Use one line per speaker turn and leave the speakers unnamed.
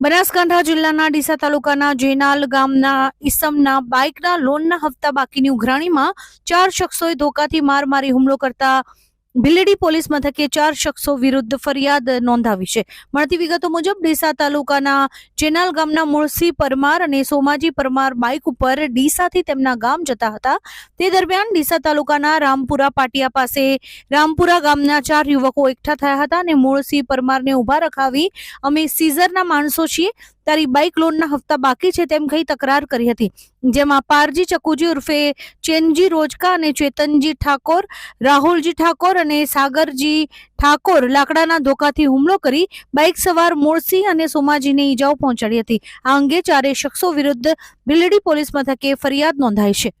બનાસકાંઠા જિલ્લાના ડીસા તાલુકાના જેનાલ ગામના ઈસમના બાઇકના લોનના હપ્તા બાકીની ઉઘરાણીમાં ચાર શખ્સોએ ધોકાથી માર મારી હુમલો કરતા ભીલડી પોલીસ મથકે ચાર શખ્સો વિરુદ્ધ ફરિયાદ નોંધાવી છે. મળતી વિગતો મુજબ ડીસા તાલુકાના ચેનાલ ગામના મુળસી પરમાર અને સોમાજી પરમાર બાઇક ઉપર ડીસાથી તેમના ગામ જતા હતા. તે દરમિયાન ડીસા તાલુકાના રામપુરા પાટિયા પાસે રામપુરા ગામના ચાર યુવકો એકઠા થયા હતા અને મુળસી પરમારને ઊભા રખાવી અમે સીઝરના માણસો છીએ. તારી બાઇક લોનના હપ્તા બાકી છે તેમ કહી તકરાર કરી હતી. જેમાં પારજી ચકુજી ઉર્ફે ચેનજી રોજકા અને ચેતનજી ઠાકોર, રાહુલજી ઠાકોર અને સાગરજી ઠાકોર લાકડાના ધોકાથી હુમલો કરી બાઇક સવાર મોરસી અને સોમાજીને ઈજાઓ પહોંચાડી હતી. આ અંગે ચારેય શખ્સો વિરુદ્ધ ભીલડી પોલીસ મથકે ફરિયાદ નોંધાઈ છે.